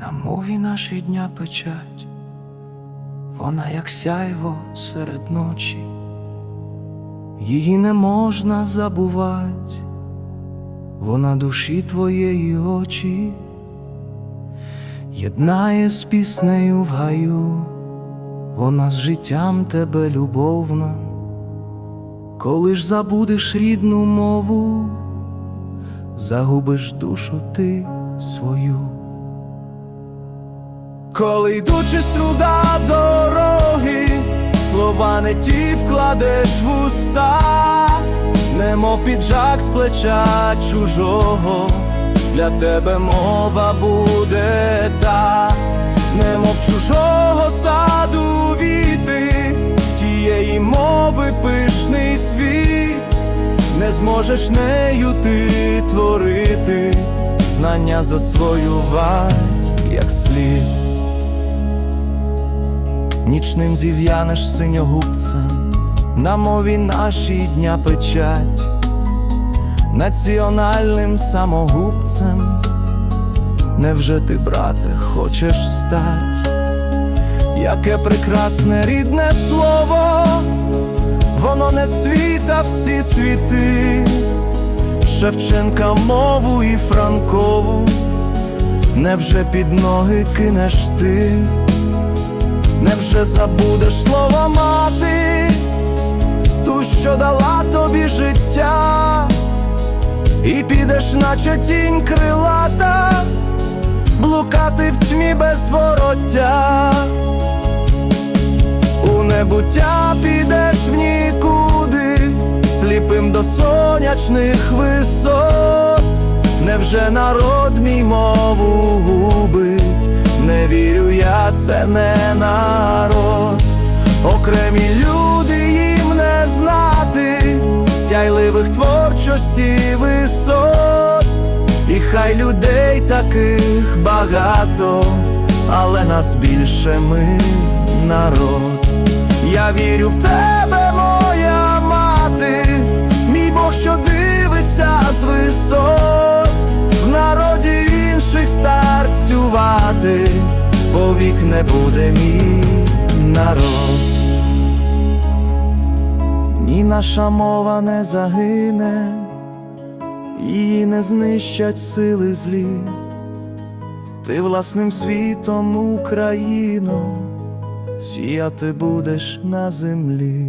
на мові нашій дня печать, вона як сяйво серед ночі, її не можна забувати, вона душі твоєї очі, єднає з піснею в гаю, вона з життям тебе любовна, коли ж забудеш рідну мову, загубиш душу ти свою. Коли йдучи струда дороги, слова не ті вкладеш в уста, немов піджак з плеча чужого, для тебе мова буде та, немов чужого саду віти, тієї мови пишний цвіт, не зможеш нею ти творити, знання засвоювать як слід. Нічним зів'янеш синьогубцем, на мові нашій дня печать, національним самогубцем, невже ти, брате, хочеш стать? Яке прекрасне рідне слово, воно не світа всі світи, Шевченка мову і Франкову, невже під ноги кинеш ти? Невже забудеш слово мати, ту, що дала тобі життя, і підеш, наче тінь крилата, блукати в тьмі без вороття, у небуття підеш в нікуди, сліпим до сонячних висот, невже народ мій мову це не народ, окремі люди їм не знати, сяйливих творчості висот, і хай людей таких багато, але нас більше ми народ. Я вірю в тебе, моя повік не буде мій народ. Ні наша мова не загине, її не знищать сили злі, ти власним світом Україну сіяти будеш на землі.